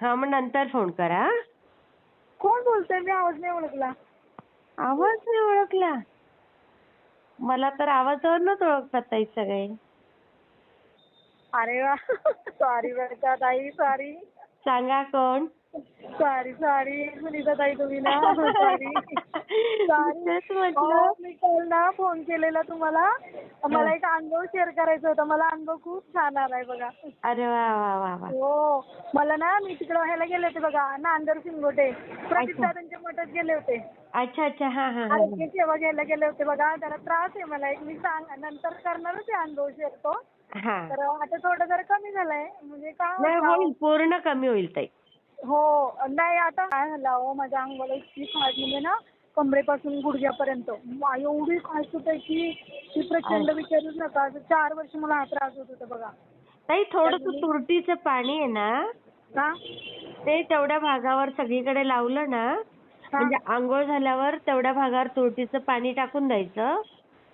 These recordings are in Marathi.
हा मग नंतर फोन करा हा. कोण बोलतोय? मी आवाज नाही ओळखला. आवाज नाही ओळखला? मला तर आवाजावरूनच ओळखतात ताई सगळे. अरे वा. सॉरी बरं का ताई सॉरी सांगा कोण? सॉरी सॉरी सुनीता ताई तुम्ही ना? सॉरी तेच म्हटलं. मी काल ना फोन केलेला तुम्हाला. मला एक अनुभव शेअर करायचा होता. मला अनुभव खूप छान आलाय बघा. अरे वा वा वा वा. हो. मला ना मी तिकडं ह्याला गेले होते बघा नांदर सिंगोटे प्रदीप दादांच्या मठात गेले होते. अच्छा अच्छा. हा हा हा आरोग्य सेवा घ्यायला गेले होते बघा. जरा त्रास आहे मला. एक मी सांग नंतर करणारच आहे अनुभव शेअर तो. हा. तर आता थोडं जरा कमी झालंय. म्हणजे नाही होतं, होईल. पूर्ण कमी होईल ताई. हो नाही आता काय झालं अहो माझ्या अंगाला इतकी खाज म्हणजे ना कमरेपासून गुडघ्यापर्यंत. मा- एवढी खाज सुटायची की प्रचंड विचारूच नका. असं चार वर्ष मला हा त्रास होत होता बघा. ताई थोडस तुरटीचं पाणी आहे ना का ते तेवढ्या भागावर सगळीकडे लावलं ना म्हणजे आंघोळ झाल्यावर तेवढ्या भागावर तुरटीचं पाणी टाकून द्यायचं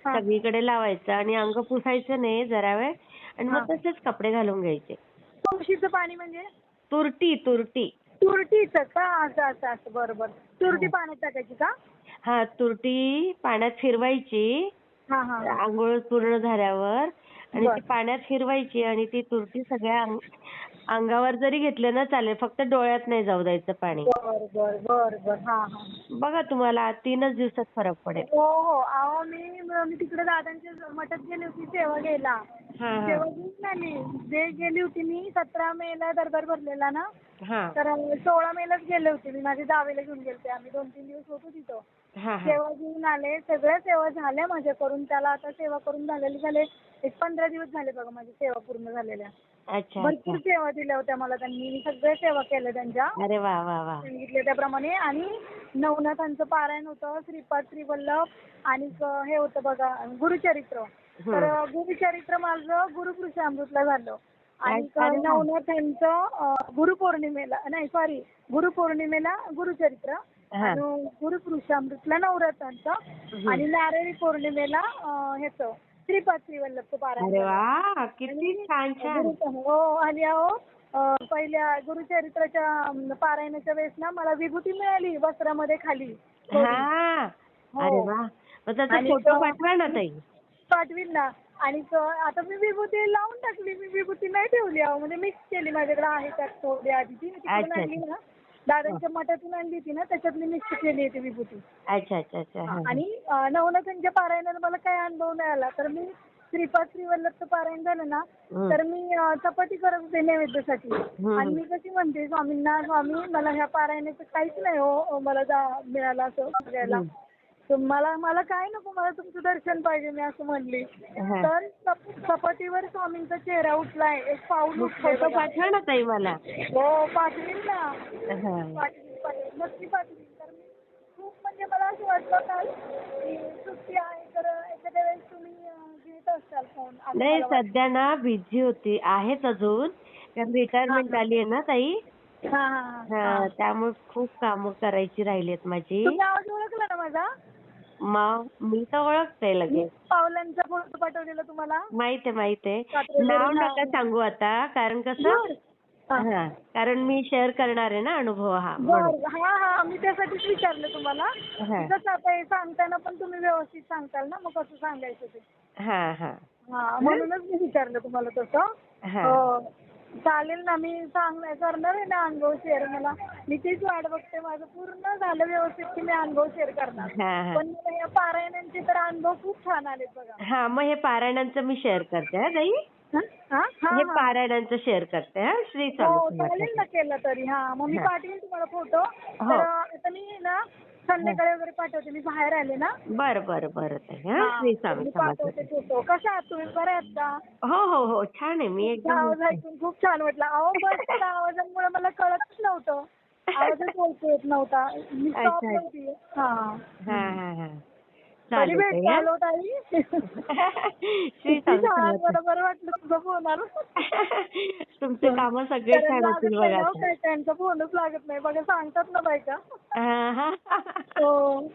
हा. सगळीकडे लावायचं आणि अंग पुसायचं नाही जरा वेळ आणि मग. तसेच कपडे घालून घ्यायचे. तुळशीचं पाणी म्हणजे? तुरटी तुरटी. तुरटीचं का? असं असं असं. बरं बरं तुरटी पाण्यात टाकायची का? हा तुरटी पाण्यात फिरवायची. हा हा हा. आंघोळ पूर्ण झाल्यावर. आणि बर. ती पाण्यात फिरवायची आणि ती तुरटी सगळ्या अंग- अंगावर जरी घेतलं ना चालेल फक्त डोळ्यात नाही जाऊ द्यायचं पाणी. बर बर बर. बर हा हा. बघा तुम्हाला तीनच दिवसात फरक पडेल. हो हो. अहो मी मी तिकडे दादांच्या मठात गेली होती सेवा घ्यायला. हा हा. सेवा घेऊन आली. जे गेली होती मी सतरा मे ला दरबार भरलेला ना हा. तर सोळा मे लाच गेले होते. मी माझ्या जावेला घेऊन गेलते. आम्ही दोन तीन दिवस होतो तिथं. हा हा. सेवा घेऊन आले. सगळ्या सेवा झाल्या माझ्या करून त्याला आता सेवा करून झालेली झाले एक पंधरा दिवस झाले बघा माझी सेवा पूर्ण झालेल्या. अच्छा भरपूर अच्छा. सेवा दिल्या होत्या मला त्यांनी. मी सगळ्या सेवा केल्या त्यांच्या. अरे वा वा वा. सांगितले त्याप्रमाणे. आणि नवनाथांचं पारायण होतं श्रीपाद श्रीवल्लभ आणि क- हे होतं बघा गुरुचरित्र. तर. गुरुचरित्र माझं गुरुपुरुषामृतला झालं. आणि. नवनाथांचं गुरुपौर्णिमेला नाही सॉरी गुरुपौर्णिमेला गुरुचरित्र. गुरुपुरुषामृतला नवरात्रांचं. आणि नारळी पौर्णिमेला ह्याचं श्रीपाद श्रीवल्लभचं पारायण किती छान हो आणि अहो पहिल्या गुरुचरित्राच्या पारायणाच्या वेळेस ना मला विभूती मिळाली वस्त्रामध्ये खाली. थोडी. हा. हो. अरे वा. मग त्याचा आणि फोटो तो- पाठवा ना ताई. पाठवीन ना. आणि क- आता मी विभूती लावून टाकली. मी विभूती नाही ठेवली अहो. म्हणजे मिक्स केली. माझ्याकडे आहे त्यात थोडी मी तिकडून अच्छा, आणली ना. दादांच्या मठातून आणली होती ना. त्याच्यात मी मिक्स केली होती विभूती. अच्छा अच्छा अच्छा. हा. आणि अं, नवनाथांच्या पारायणाला मला काय अनुभव नाही आला तर मी श्रीपाद श्रीवल्लभचं पारायण झालं ना. तर मी अं, चपाती करत होते नैवेद्यासाठी आणि मी कशी म्हणते स्वामींना स्वामी मला ह्या पारायणाचं काहीच नाही हो मला जा मिळालं असं. तर मला मला काय नको मला तुमचं दर्शन पाहिजे मी असं म्हणली हा. तर चप- चपातीवर स्वामींचा चेहरा उठलाय एक पाऊल मग उठलंय फोटो बघा. पाठवा ना ताई मला हो पाठवीन ना हा. पाठवीन पाठवीन नक्की पाठवीन तर मी खूप म्हणजे मला असं वाटलं काल असाल फोन असं नाही मला. सध्या ना बिझी होती. आहेच अजून. कारण रिटायरमेंट आली आहे ना ताई? हा हा हा. हा त्यामुळे खूप कामं करायची राहिलीत माझी. तुम्ही आवाज ओळखला ना माझा? मी तर ओळखते लगेच. पावलांचा फोटो पाठवलेला तुम्हाला? माहीत आहे माहीत आहे नाव नका. सांगू आता. कारण कसं. कारण मी शेअर करणार आहे ना अनुभव हा हा हा. मी त्यासाठीच विचारलं तुम्हाला. कसं आता हे सांगताना पण तुम्ही व्यवस्थित सांगताल ना? मग कसं सांगायचं ते? हा हा. हा म्हणूनच मी विचारलं तुम्हाला तसं. चालेल ना मी सांग करणार आहे ना अनुभव शेअर मला? मी तीच वाट बघते. माझं पूर्ण झालं व्यवस्थित की मी अनुभव शेअर करणार. पण मला या पारायणांचे तर अनुभव खूप छान आलेत बघा. हा मग हे पारायणांचं मी शेअर करते हा ताई? हा? हा? हा, हे हा. पारायणांचं शेअर करते हा? श्री हो चालेल. ना केलं तरी हा. मग मी हा. पाठवेन तुम्हाला फोटो हो. तर आता मी ना संध्याकाळी वगैरे पाठवते. मी बाहेर आले ना. बरं बरं बरं ताई हा? हा, श्री स्वामी मी समर्थ. पाठवते फोटो कशा आहात तुम्ही? बरे आहात का? हो हो हो. छान आहे. मी तुमचा एकदम आवाज ऐकून खूप छान वाटला. अहो बस त्या आवाजामुळे मला कळतच नव्हतं. आवाजच ओळखू येत नव्हता. मी अच्छा. नव्हती. हा. हा हा हा. कधी ताई, हा. आलो ताई श्री किती स्वामी छान समर्थ. बरं वाटलं तुझं फोन आलं तुमचे काम सगळे छान नाही बघा हो, आता. त्यांचा फोनच लागत नाही बघा सांगतात ना बायका हा, हा. हो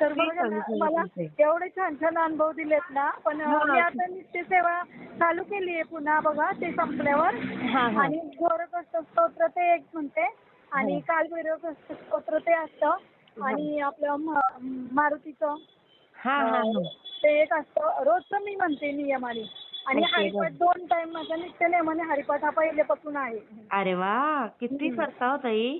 तर ठीक बघा आहे, ना, ठीक आहे, मला. एवढे छान छान अनुभव दिलेत ना पण हा. मी आता नित्य सेवा चालू केली आहे पुन्हा बघा ते संपल्यावर हा हा आणि गोरकष्ट स्तोत्र ते एक म्हणते आणि हा. कालभैरव कष्ट स्तोत्र ते असतं आणि आपलं म- मारुतीचं हा हा ते एक असतं रोजचं मी म्हणते नियमाने. आणि ओके, हरिपाठ दोन टाइम माझ्या नित्य नियमाने हरिपाठ हा पहिल्यापासून आहे. अरे वा किती. करता हो ताई.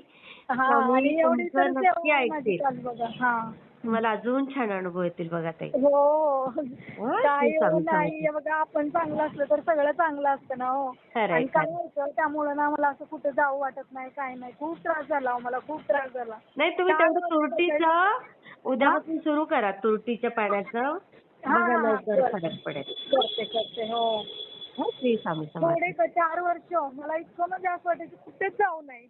हा स्वामी आणि एवढी तर तुमचं सेवा आहे माझी ऐकतील. चालू बघा. हा. तुम्हाला अजून छान अनुभव येतील बघा ताई. हो. श्री स्वामी नाही. हे बघा आपण चांगलं असलं तर सगळं चांगलं असतं ना हो. खरंय, आणि काय खरंय. होतं त्यामुळे ना मला असं कुठे जाऊ वाटत नाही काय नाही. खूप त्रास झाला हो मला खूप त्रास झाला. नाही तुम्ही चार तेवढं तुरटीचं उद्यापासून सुरू करा तुरटीच्या पाण्याचं. हा, बघा हा, लवकर करते. फरक पडेल. करते करते हो. हो, श्री स्वामी समर्थ थोडे क- चार वर्ष मला इतकं म्हणजे असं वाटायचं कुठेच जाऊ नये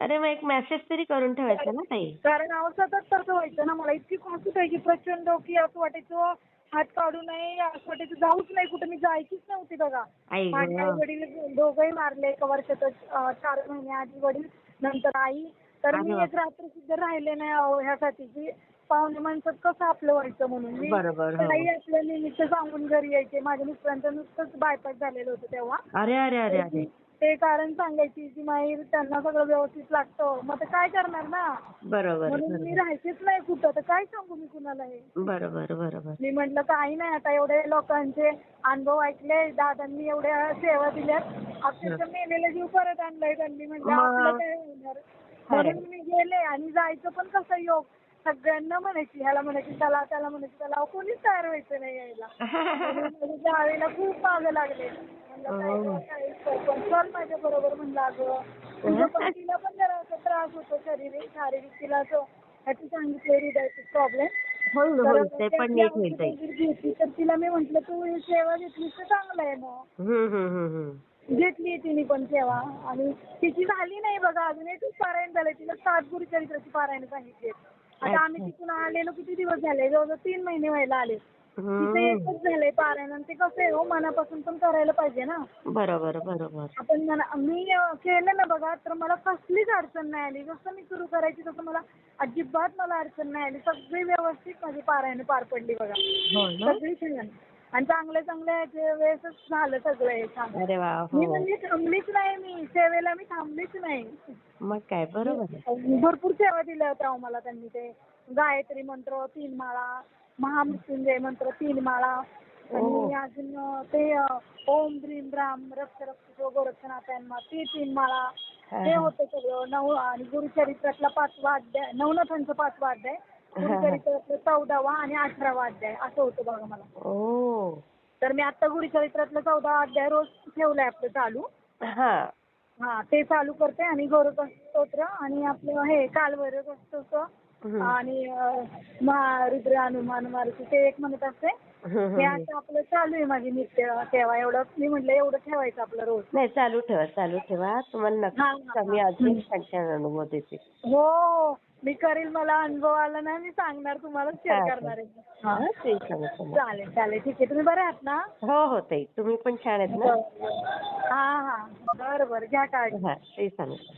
अरे मग एक मेसेज तरी करून ठेवायचा ना ताई. कारण अहो सतत तसं व्हायचं ना मला. इतकी खास व्हायची प्रचंड की असं वाटायचं हात काढू नये असं वाटायचं. जाऊच नाही कुठे. मी जायचीच नव्हती बघा. आई गं. माझे आई वडील दोघंही मारले एका वर्षातच अं, चार महिने आधी वडील नंतर आई. तर अरे मी. एक रात्र सुद्धा राहिले नाही अहो ह्यासाठी की पाहुणे माणसात कसं आपलं व्हायचं म्हणून. मी बरोबर, हो. आपल्या निमित्त सांगून घरी यायचे. माझ्या मिस्टरांचं नुसतंच बायपास झालेलं होतं तेव्हा. अरे अरे अरे अरे. ते कारण सांगायची की माहीर त्यांना सगळं व्यवस्थित लागतं. मग ते काय करणार ना? बरोबर म्हणून मी बरोबर. राहायचीच नाही कुठं. तर काय सांगू मी कुणाला हे? बरोबर बरोबर. मी म्हटलं काही नाही आता एवढे लोकांचे अनुभव ऐकले दादांनी एवढ्या सेवा दिल्यात. अक्षरशः मेलेला जीव परत आणलाय त्यांनी. म्हणजे मग. आपलं काय होणार? म्हणून मी गेले आणि जायचं पण कसं योग? सगळ्यांना म्हणायची ह्याला म्हणायची त्याला त्याला म्हणायची त्याला. अहो, कोणीच तयार व्हायचं नाही यायला. म्हणून माझ्या जावेला खूप मागं लागले. म्हणलं काय हो. गं, काय चल माझ्या बरोबर म्हणलं अगं तुझं पण तिला पण जरा असं त्रास होतो शारीरिक शारीरिक तिला असं ह्याची सांगितले हृदयाचे प्रॉब्लेम होईल होईल ते पण नीट होईल ताई घेतली तर तिला मी म्हंटल तू ही सेवा घेतलीस तर चांगलं आहे मग. हम्म हम्म हम्म हम्म. घेतली तिने पण सेवा. आणि तिची झाली नाही बघा अजून एकच पारायण झालंय. तिला सात गुरुचरित्राची पारायण सांगितली आता आम्ही. तिथून आलेलो किती दिवस झाले? जवळजवळ तीन महिने व्हायला आले. तिथे. एकच झालंय पारायण ते कसं आहे हो मनापासून पण करायला पाहिजे ना. बरोबर बरोबर. आपण मना मी केलं ना बघा तर मला कसलीच अडचण नाही आली. जसं मी सुरू करायची तसं मला अजिबात मला अडचण नाही आली. सगळी व्यवस्थित माझी पारायण पार पडली बघा. हो ना? सगळी छान आणि चांगले चांगले ह्याचे वेळेसच झालं सगळं हे छान अरे वा मी हो म्हणजे थांबलीच नाही मी. सेवेला मी थांबलीच नाही. मग काय बरोबर आहे. भरपूर सेवा दिल्या होत्या अहो मला त्यांनी ते. गायत्री मंत्र तीन माळा महामृत्युंजय मंत्र तीन माळा आणि. अजून ते ओम द्रीम राम रक्त रक्त गोरक्षनाथांना ते तीन माळा ते. होतं सगळं नऊ आणि गुरुचरित्रातला पाचवा अध्याय नवनाथांचा पाचवा अध्याय. गुरुचरित्रातला चौदावा आणि अठरावा अध्याय असं होतं बघा मला ओ तर मी आता गुरुचरित्रातला चौदा अध्याय रोज ठेवलाय आपलं चालू हा हा ते चालू करते आणि गौरव स्तोत्र आणि आपलं हे कालभैरव स्तोत्र. आणि अं, महा रुद्र हनुमान मारुती ते एक म्हणत असते. हे. आता आपलं चालू आहे माझी नित्य सेवा. एवढं मी म्हटलं एवढं ठेवायचं आपलं रोज. नाही चालू ठेवा चालू ठेवा. तुम्हाला नक्कीच आम्ही. अजून छान छान अनुभव देते. हो. मी करील मला अनुभव आला ना मी सांगणार तुम्हाला शेअर हा, करणार आहे हा. चालेल चालेल ठीक आहे. तुम्ही बरे आहात ना? हो हो ताई. तुम्ही पण छान आहेत ना? हा. हा बरं बरं. घ्या काळजी. हा.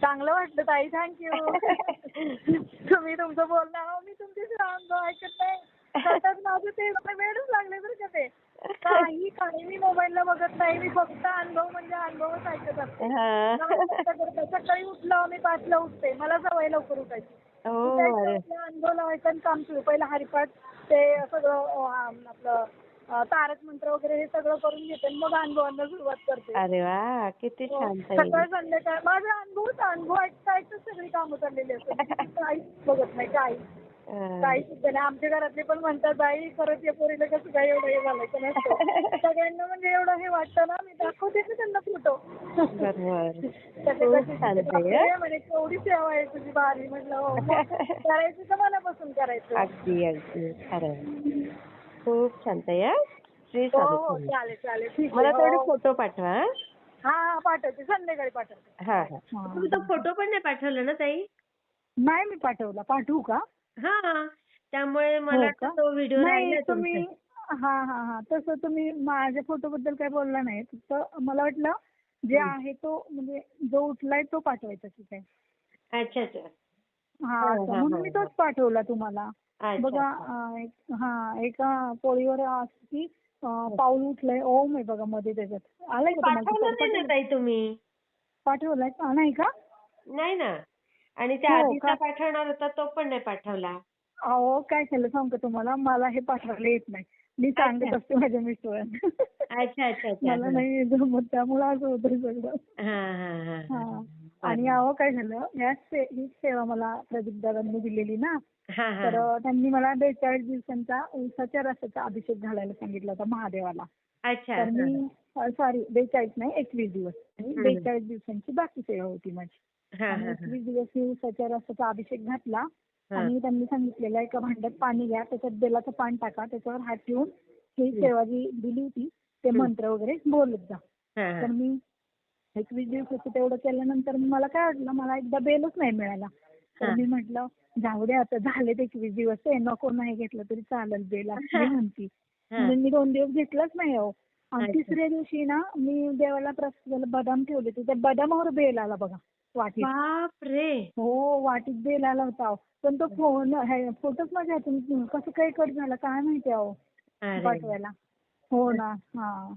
चांगलं वाटलं ताई. थँक्यू तुम्ही तुमचं बोलणं अहो, मी तुमचे अनुभव ऐकत नाही. सतत माझं ते वेळच लागले बरं का ते. काही काही मी मोबाईलला बघत नाही. मी फक्त अनुभव म्हणजे अनुभवच ऐकत असते. हा. सकाळी उठलं मी पाचला उठते. मला सवय लवकर उठायची. हो अरे. अनुभव लावायचं आणि काम सुरू. पहिलं हरिपाठ ते सगळं अं, आपलं तारक मंत्र वगैरे हे सगळं करून घेते आणि मग अनुभवांना सुरुवात करते. अरे वा किती हो. छान ताई. सकाळ संध्याकाळ. माझा अनुभवच अनुभव ऐकता ऐकताच सगळी कामं चाललेली असतात. मी काहीच बघत नाही काही. काही सुद्धा नाही. आमच्या घरातले पण म्हणतात बाई खरंच या पोरीला कसं काय एवढं हे घालायचं नसतं. सगळ्यांना म्हणजे एवढं हे वाटतं ना मी दाखवते ना त्यांना फोटो हं? म्हणे केवढी सेवा आहे तुझी भारी म्हटलं हो करायचं तर मनापासून करायचं. अगदी अगदी. खरं आहे. खूप छान ताई हं? श्री हो हो. चालेल चालेल. ठीक मला आहे तेवढे हो. फोटो पाठवा हं? हा हा पाठवते. संध्याकाळी पाठवते. हा हा. तुम्ही तो फोटो पण नाही पाठवला ना ताई? नाही मी पाठवला. पाठवू का? हा त्यामुळे मला हो का? तो व्हिडिओ नाही राहिला तुमचा. हा हा हा तसं तुम्ही माझ्या फोटो बद्दल काही बोलला नाही फक्त मला वाटलं जे. आहे तो म्हणजे जो उठलाय तो पाठवायचा की काय अच्छा अच्छा हा हा, म्हणून मी. तोच पाठवला तुम्हाला. बघा हा एका पोळीवर असं की पाऊल उठलंय ओम आहे बघा मध्ये त्याच्यात आलंय का तुम्हाला पाठवलं ते? नाही ना ताई तुम्ही पाठवलंय नाही का नाही ना आणि त्या हो आधीचा? पाठवणार होता तो पण नाही पाठवला. अहो काय केलं सांगू का तुम्हाला? मला हे पाठवायला येत नाही. मी सांगत. असते माझ्या मिस्टरांना. अच्छा अच्छा अच्छा मला नाही जमत त्यामुळे असं होतं सगळं. हा हा हा हा आणि अहो काय झालं? ह्या से- हीच सेवा मला प्रदीप दादांनी दिलेली ना? हा हा. तर त्यांनी मला बेचाळीस दिवसांचा उसाच्या रसाचा अभिषेक घालायला सांगितला होता महादेवाला. अच्छा तर मी सॉरी बेचाळीस नाही एकवीस दिवस. आणि हम्म. बेचाळीस दिवसांची बाकी सेवा होती माझी. हा आणि एकवीस दिवस उसाच्या रसाचा अभिषेक घातला. आणि त्यांनी सांगितलेलं एका भांड्यात पाणी घ्या त्याच्यात बेलाचं पान टाका त्याच्यावर हात ठेवून ही सेवा जी दिली होती ते. मंत्र वगैरे बोलत जा तर मी एकवीस दिवसाचं तेवढं केल्यानंतर मला काय वाटलं मला एकदा बेलच नाही मिळाला तर. मी म्हटलं जाऊ दे आता झालेत एकवीस दिवस ते नको नाही घेतलं तरी चालेल बेल असं मी म्हणती. म्हणून मी दोन दिवस घेतलंच नाही अहो आणि. तिसऱ्या दिवशी ना मी देवाला प्रसादाला बदाम ठेवले होते त्या बदामावर बेल आला बघा वाटीत. बापरे! हो वाटीत बेल आला होता अहो. पण तो फोन फोटोच माझ्या हातून कसं काही कट झाला काय माहिती अहो? पाठवायला. हो ना. हा.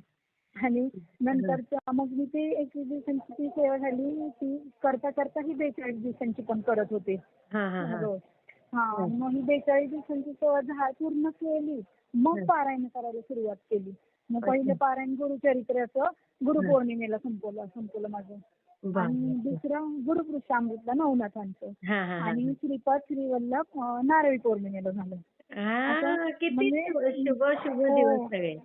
आणि नंतर मग मी ते एकवीस दिवसांची ती सेवा झाली. ती करता करता ही बेचाळीस दिवसांची पण करत होते. हा हा हा. रोज. हा मग ही बेचाळीस दिवसांची सेवा झा पूर्ण केली. मग. पारायण करायला सुरुवात केली. मग. पहिलं पारायण गुरुचरित्राचं गुरुपौर्णिमेला संपवलं संपवलं माझं. आणि दुसरं गुरुपुरुषामृतला नवनाथांचं. हा हा हा आणि श्रीपाद श्रीवल्लभ नारळी पौर्णिमेला झालं. असं म्हणजे- शुभ शुभ शुभ हो. दिवस सगळे.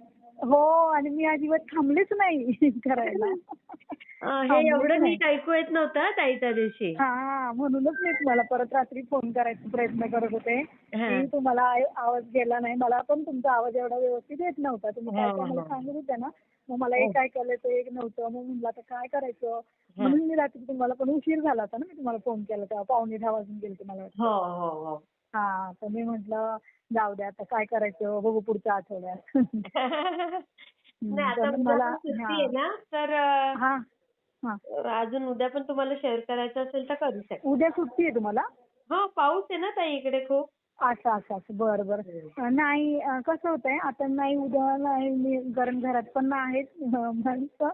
हो आणि मी अजिबात थांबलेच नाही करायला. हे एवढं. नीट ऐकू येत नव्हतं ताई त्या दिवशी. हा म्हणूनच मी तुम्हाला परत रात्री फोन करायचा प्रयत्न करत होते. तुम्हाला आवाज गेला नाही. मला पण तुमचा आवाज एवढा व्यवस्थित येत नव्हता. तुम्ही काय हो, काय मला हो. सांगत होत्या ना मग मला हो. एक ऐकायला येतं एक नव्हतं. मग म्हणलं आता काय करायचं? म्हणून मी रात्री तुम्हाला पण उशीर झाला होता ना मी तुम्हाला फोन केला तेव्हा. पावणे दहा वाजून गेले मला वाटतं. हो हो हो हा तर मी म्हटलं जाऊ द्या आता काय करायचं? बघू पुढच्या आठवड्यात. नाही आता उद्या पण सुट्टी हा. आहे ना तर हा हा. अजून उद्या पण तुम्हाला शेअर करायचं असेल तर करू शकता. उद्या सुट्टी आहे तुम्हाला? हो पाऊस आहे ना ताई इकडे खूप. असं असं असं. बरं बरं. नाही कसं होतंय आता नाही उद्या नाही मी कारण घरात पण आहेच माणसं.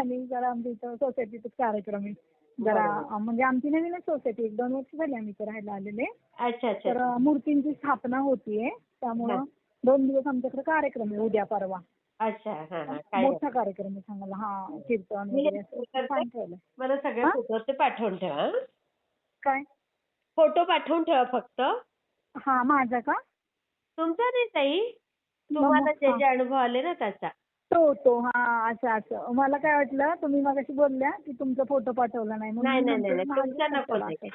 आणि जरा आमच्या इथं सोसायटीतच कार्यक्रम आहे. जरा म्हणजे आमची नवीनच सोसायटी एक दोन वर्ष झाली आम्ही इथं राहायला आलेले. अच्छा अच्छा. तर मूर्तींची स्थापना होतीये. त्यामुळं हा. दोन दिवस आमच्याकडे कार्यक्रम आहे उद्या परवा. अच्छा हा हा. काय मोठा कार्यक्रम आहे सांगायला हा कीर्तन मी वगैरे असं करते. छान ठेवलंय. मला सगळे हा? फोटो ते पाठवून ठेवा हं? काय? फोटो पाठवून ठेवा फक्त. हा माझा का? तुमचा नाही ताई. मग- तुम्हाला जे हा. जे अनुभव आले ना त्याचा. तो तो हा असं असं. मला काय वाटलं तुम्ही मगाशी बोलल्या की तुमचा फोटो पाठवला नाही. म्हणून नाही, मी नाही, नाही, तुमचा नको ते.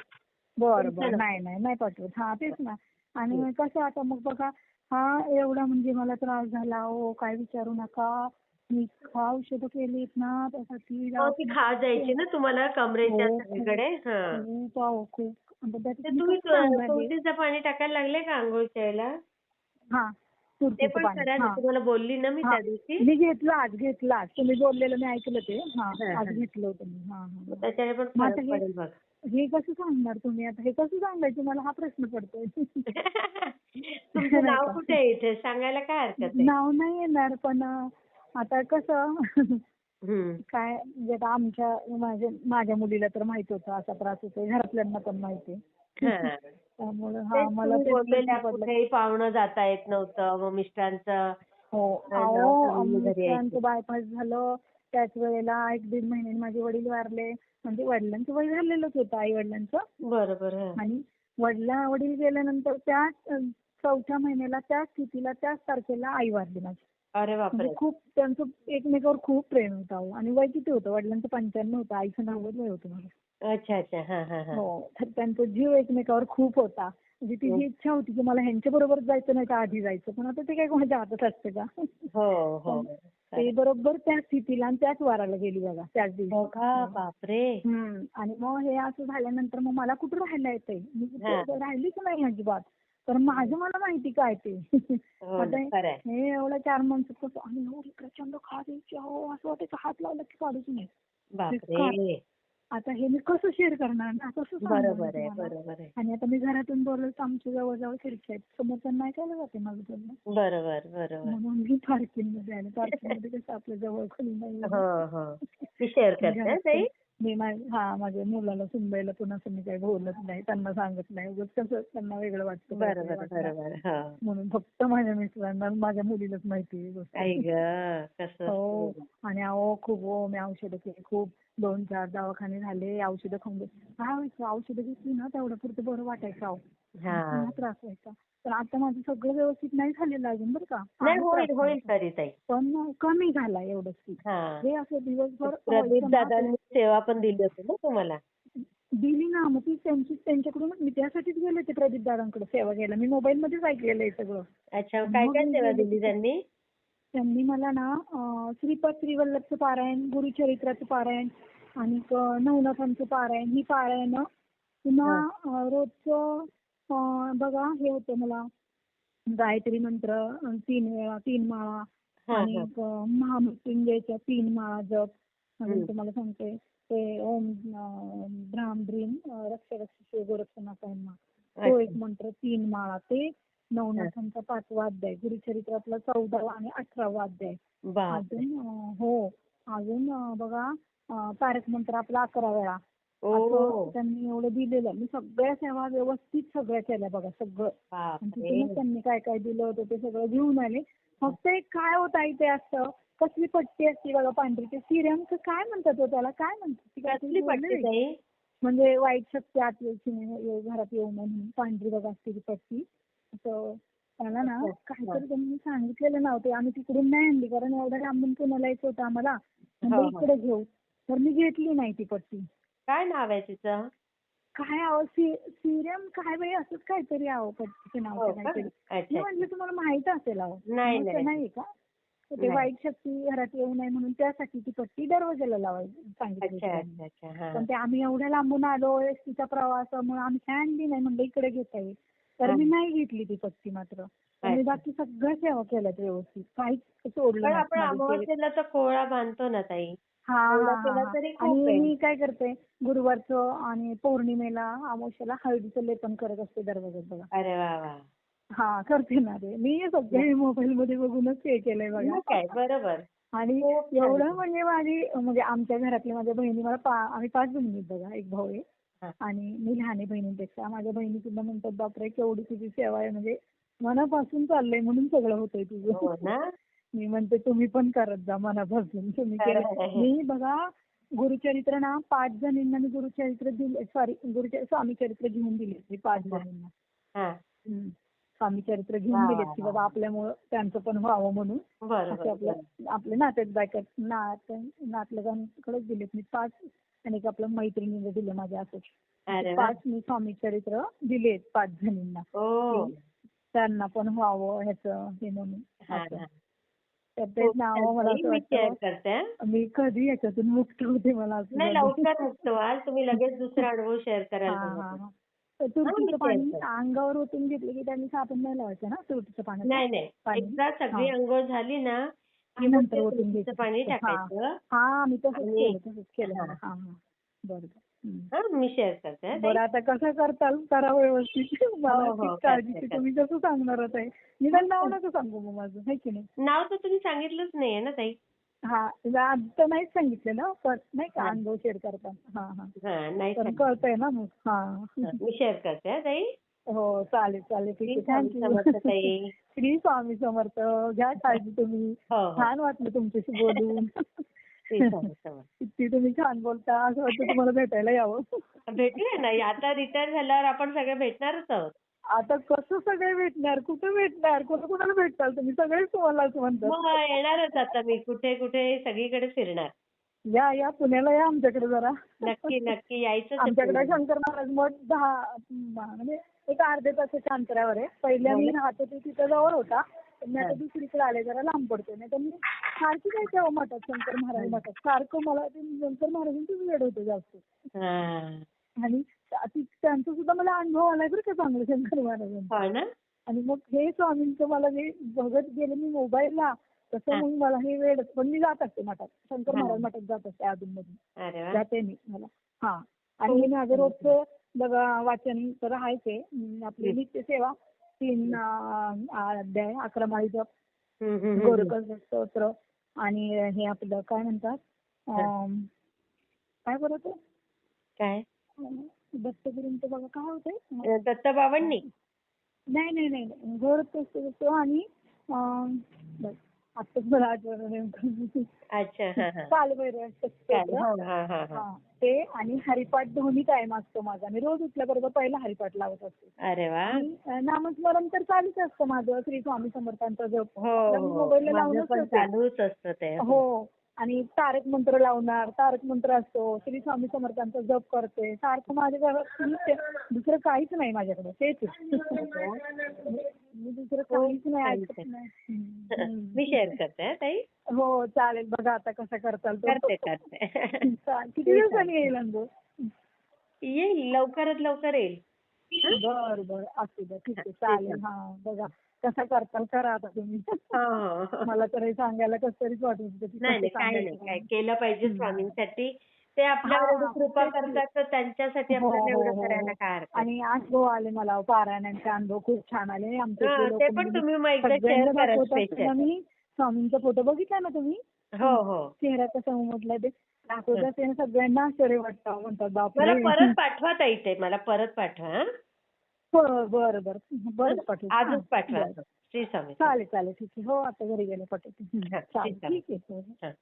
बरं तुमचा बरं. नाही नाही नाही पाठवत. हा तेच ना. आणि कसं आता मग बघा हा एवढा म्हणजे मला त्रास झाला. हो काय विचारू नका. मी इतका औषधं केलीत ना त्यासाठी हो ती खा जायची ना तुम्हाला कमरेच्या हो, सगळीकडे हं. खूप अहो, खूप. आता त्याच्यात ते मी तुम्ही कसं हे? तुळशीचं पाणी टाकायला लागले का आंघोळच्या वेळेला हा. ते पण करा ना. तुम्हाला बोलली ना मी. त्या दिवशी. मी घेतलं आज घेतलं आज तुम्ही बोललेलं मी ऐकलं ते. हा आज. घेतलं होतं मी. हा हा त्याच्याने पण मग फरक आता हे- पडेल बघ. हे कसं सांगणार तुम्ही आता? हे कसं सांगायचं मला हा प्रश्न पडतोय. तुमचं नाव कुठे आहे इथे? सांगायला काय हरकत आहे? नाव नाही येणार पण अं, आता कसं हम्म. काय म्हणजे आता आमच्या माझ्या माझ्या मुलीला तर माहीत होतं असा त्रास होतो घरातल्यांना पण माहिती हा कुठेही पाहुणं जाता येत नव्हतं. मग मिस्टरांचं हो अहो. मिस्टरांचं बायपास झालं. त्याच वेळेला एक दीड महिन्याने माझे वडील वारले. म्हणजे वडिलांचं वय झालेलंच होतं आई वडिलांचं बरोबर. आणि वडिला वडील गेल्यानंतर त्याच अं, चौथ्या महिन्याला त्याच स्थितीला त्याच तारखेला आई वारली माझी. अरे बापरे. म्हणजे खूप त्यांचं एकमेकावर खूप प्रेम होतं. आणि वय किती होतं? वडिलांचं पंच्याण्णव होतं. आईचं नव्वद वय होतं अच्छा अच्छा. हा हा हा. हो. तर त्यांचा जीव एकमेकावर खूप होता. म्हणजे तिची इच्छा होती की मला ह्यांच्या बरोबर जायचं नाही तर आधी जायचं पण आता ते काय कोणाच्या हातात असते का? हो हो. ते बरोबर त्या स्थितीला आणि त्याच वाराला गेली बघा त्याच हो दिवशी. का बापरे. हम्म. आणि मग हे असं झाल्यानंतर मग मला कुठं राहायला येतंय? मी हा. कुठं राहिलीच नाही अजिबात. तर माझं मला माहिती काय ते? हो आता खरंय. हे एवढ्या चार माणसं कसं आणि एवढी प्रचंड खा द्यायची अहो असं वाटायचं हात लावला की काढूच नाही बापरे. आता हे मी कसं शेअर करणार ना? कसं बरोबर आहे? बरोबर आहे. आणि आता मी घरातून बोललो तर आमच्या जवळजवळ खिडकी आहेत. समोरच्यांना ऐकायला जाते माझं बोलणं? बरोबर बरोबर. म्हणून मी पार्किंगमध्ये आले पार्किंगमध्ये कसं आपल्या जवळ खोली नाही हो हो. शेअर करते ताई? मी हा माझ्या मुलाला सुनबाईला पुन्हा मी काही बोलत नाही. त्यांना सांगत नाही. उगाच कसं त्यांना वेगळं वाटतं. बरोबर हो. म्हणून फक्त माझ्या मिस्टरांना आणि माझ्या मुलीलाच माहिती आहे ही गोष्ट. आई ग कसं हो. आणि अहो खूप हो मी औषधं केली. खूप. दोन चार दवाखाने झाले औषधं खाऊन. काय व्हायचं औषधं घेतली ना तेवढं पुरतं बरं वाटायचं अहो. हा. पुन्हा त्रास व्हायचा. पण आता माझं सगळं व्यवस्थित नाही झालेलं अजून बरं का. होईल होईल व्हायचा. तरी ताई. पण कमी झाला एवढंच की. हा. असं दिवसभर प्रदीप दादांनी सेवा पण दिली होती ना तुम्हाला? दिली ना मग ती त्यांची त्यांच्याकडून मी त्यासाठीच गेले ते प्रदीप दादांकडे सेवा घ्यायला. मी मोबाईल मध्येच ऐकलेलं आहे सगळं. अच्छा काय काय सेवा दिली त्यांनी? त्यांनी मला ना श्रीपद श्रीवल्लभचं पारायण गुरुचरित्राचं पारायण आणि नवनाथांचं पारायण ही पारायण पुन्हा अं, रोजचं बघा हे होतं मला. गायत्री मंत्र तीन वेळा तीन माळा हा, आणि हा. महामृत्युंजयच्या तीन माळा जप. आणि तुम्हाला सांगते ते ओम भ्राम भ्रीम रक्ष रक्ष शिव गोरक्षनाथ तो एक मंत्र तीन माळा. ते नवनाथांचा पाचवा अध्याय गुरुचरित्रातला चौदावा आणि अठरावा अध्याय. अजून हो अजून बघा तारक मंत्र आपला अकरा वेळा. त्यांनी एवढं दिलेलं. मी सगळ्या सेवा व्यवस्थित सगळ्या केल्या बघा सगळं. त्यांनी काय काय दिलं होतं ते सगळं घेऊन आले. फक्त एक काय होत आहे ते असतं कसली पट्टी असते बघा पांढरी ते सिरम काय म्हणतात हो त्याला? काय म्हणतात? म्हणजे वाईट शक्ती आत घरात येऊ नये म्हणून पांढरी बघा असते ती पट्टी. असं त्याला ना. काहीतरी त्यांनी सांगितलेलं नव्हते. आम्ही तिकडून नाही आणली कारण एवढ्या लांबून पुण्याला यायचं होतं आम्हाला. म्हणजे. इकडे घेऊ. तर मी घेतली नाही ती पट्टी काय नाव आहे तिचं? काय आहो सिरम काय बाई असंच काहीतरी आहो पट्टीचं नाव हो ते का? काहीतरी. मी अच्छा. म्हटलं तुम्हाला माहीत असेल अहो. नाही, ते नाही. नाही का? तर ते नाही. वाईट शक्ती घरात येऊ नये म्हणून त्यासाठी ती पट्टी दरवाजाला लावायची सांगितली अच्छा होती त्यांनी. अच्छा अच्छा हा. पण ते आम्ही एवढ्या लांबून आलो एसटीचा प्रवासामुळे आम्ही काय आणली नाही म्हणलं इकडे घेता येईल. तर हा. मी नाही घेतली ती पट्टी मात्र आणि अच्छा. बाकी सगळ्या सेवा केल्यात व्यवस्थित काहीच सोडलं पण नाही आपण. अमावस्येला तर कोहळा बांधतो ना ताई हा एवढं हा, केलं हा तरी खूप आणि आहे. मी काय करते गुरुवारचं आणि पौर्णिमेला अमावस्याला हळदीचं लेपन करत असते दरवाजात बघा अरे वा वा हा करते ना रे मी सगळे मोबाईल मध्ये बघूनच हे केलंय मग बघा काय बरोबर आणि खूप छान. एवढं म्हणजे माझी म्हणजे आमच्या घरातल्या माझ्या बहिणी मला पा आम्ही पाच बहिणी आहेत बघा एक भाऊ आहे हा. आणि मी लहान आहे बहिणींपेक्षा. माझ्या बहिणी सुद्धा म्हणतात बापरे केवढी तुझी सेवा आहे. म्हणजे मनापासून चाललंय म्हणून सगळं होतंय हो तुझं ना. मी म्हणते तुम्ही पण करत जा मनापासून. तुम्ही. मी बघा गुरुचरित्र ना पाच जणींना मी गुरुचरित्र दिले सॉरी गुरुचरित्र स्वामी चरित्र घेऊन दिले मी पाच हा. जणींना. हा. स्वामी चरित्र घेऊन दिलेत वा, की. बाबा आपल्यामुळं त्यांचं पण व्हावं म्हणून. आपल्या बरोबर. आपले नातेत बायका नात नातलगांकडेच दिलेत मी पाच आणि एक आपल्या मैत्रिणीला दिले माझ्या असं पाच मी स्वामी चरित्र दिलेत पाच जणींना. त्यांना पण व्हावं ह्याचं हे म्हणून तर खूप नाव मला असं मी कधी याच्यातून मुक्त होते मला असं नाही झालं. लवकर मुक्त व्हाल तुम्ही लगेच दुसरा अनुभव शेअर मी तुरटीचं पाणी. अंगावर ओतून घेतलं की त्यांनी साबण नाही लावायचं ना? तुरटीचं पाणी नाही नाही. एकदा सगळी. अंघोळ झाली ना आणि नंतर ओतून घ्यायचं. पाणी हा. टाकायचं. हा मी तसंच केलं तसंच केलं. हा. हा हा. बरं. हा मी शेअर करते हा. बरं आता कसं करताल? करा व्यवस्थित. मला हो, करते, काळजी. तुम्ही कसं सांगणार आहे. निदान नाव नका सांगू मग माझं है की नाही? नाव तर तुम्ही सांगितलंच नाहीये ना ताई. हा आता नाहीच सांगितलेलं पण नाही का हा. अनुभव शेअर करताना हा हा. हा सांगितलं. कळतंय ना मग. हा. हा, मी शेअर करते हा ताई. हो चालेल चालेल. ठीक आहे. श्री स्वामी समर्थ घ्या काळजी तुम्ही. हो हो. छान वाटलं तुमच्याशी बोलून. किती तुम्ही छान बोलता असं वाटतं तुम्हाला भेटायला यावं. भेटूया ना. आता रिटायर झाल्यावर आपण सगळे भेटणारच आहोत. आता कसं सगळे भेटणार? कुठे भेटणार? कुठं कुणाला भेटताल तुम्ही? सगळेच तुम्हालाच म्हणतात. मग येणारच आता मी. कुठे कुठे सगळीकडे फिरणार. या या. पुण्याला या आमच्याकडे जरा. नक्की नक्की. यायचंच आहे आमच्याकडे. शंकर महाराज मठ दहा म्हणजे एक अर्ध्या तासाच्या अंतरावर आहे. पहिल्या मी राहत होते तिथं जवळ होता. पण मी आता हा. दुसरीकडे आले जरा लांब पडते नाही तर मी सारखी जायचे अहो मठात शंकर महाराज मठात. सारखं मला ते शंकर महाराजांचंच वेळ होतं जास्त. हा. आणि ती- त्यांचा सुद्धा मला अनुभव आलाय बरं का चांगलं शंकर महाराजांचा. हो ना. आणि मग हे स्वामींचं मला जे बघत गेले मी मोबाईलला तसं हा. मग मला हे वेळ पण मी जात असते मठात. शंकर हा. महाराज मठात जात असते अधून मधून अरे वा. जाते मी मला. हा. आणि हे. माझं रोजचं बघा वाचन तर आहेच आहे. आपली. नित्य सेवा तीन अध्याय अकरा माळी जप. गोरख स्तोत्र आणि हे आपलं काय म्हणतात? काय? बरं ते? काय? दत्तगुरूंचं बघा काय होतंय? अं, दत्तबाबांनी? नाही नाही नाही. गोरख स्तोत्र आणि आत्ताच मला हा हा. कालभैरव काय? स्तोत्र हा हा हा हा हा ते आणि हरिपाठ दोन्ही टाइम असतो माझा. मी रोज उठल्याबरोबर पहिला हरिपाठ लावत असते. अरे वा. नामस्मरण तर चालूच असतं माझं. श्री स्वामी समर्थांचा जप. हो आपल्या हो. ठेवते. चालूच असतं ते. हो. आणि तारक मंत्र लावणार तारक मंत्र असतो श्री स्वामी समर्थांचा जप करते सारखं माझ्या घरात दुसरं काहीच नाही माझ्याकडे तेच आहे. मी दुसरं काहीच नाही ऐकत. मी शेअर करते हा, ताई हो चालेल बघा आता कसं करताल. करते करते. किती दिवसांनी येईल अनुभव येईल लवकरात लवकर येईल बर बर. असू द्या. ठीक आहे. चालेल. हा बघा. कसं करताल करा आता तुम्ही. हो. हो मला तर हे सांगायला कसं तरीच वाटत होतं की नाही केलं पाहिजे स्वामींसाठी. ते आपल्यावर हा, कृपा. करतात तर त्यांच्यासाठी हो, आपल्याला हो, एवढं हो. करायला काय हरकत आणि अनुभव आले मला. पारायणाचे अनुभव खूप छान आले. आमचे हा, ते पण म्हणजे तुम्ही मग एकदा करा मी स्वामींचा फोटो बघितला ना तुम्ही? हो हो. चेहरा कसा उमटलाय ते. दाखवतात ते सगळ्यांना आश्चर्य वाटतं. म्हणतात मला बापरे परत पाठवा ताई ते. मला परत पाठवा हा? बरं बरं. बरं बरं पाठवते. आजच पाठवा. बरं. श्री स्वामी. चालेल चालेल. ठीक आहे. हो आता घरी गेले पाठवते. हं, चालेल. ठीक आहे. ठीक आहे.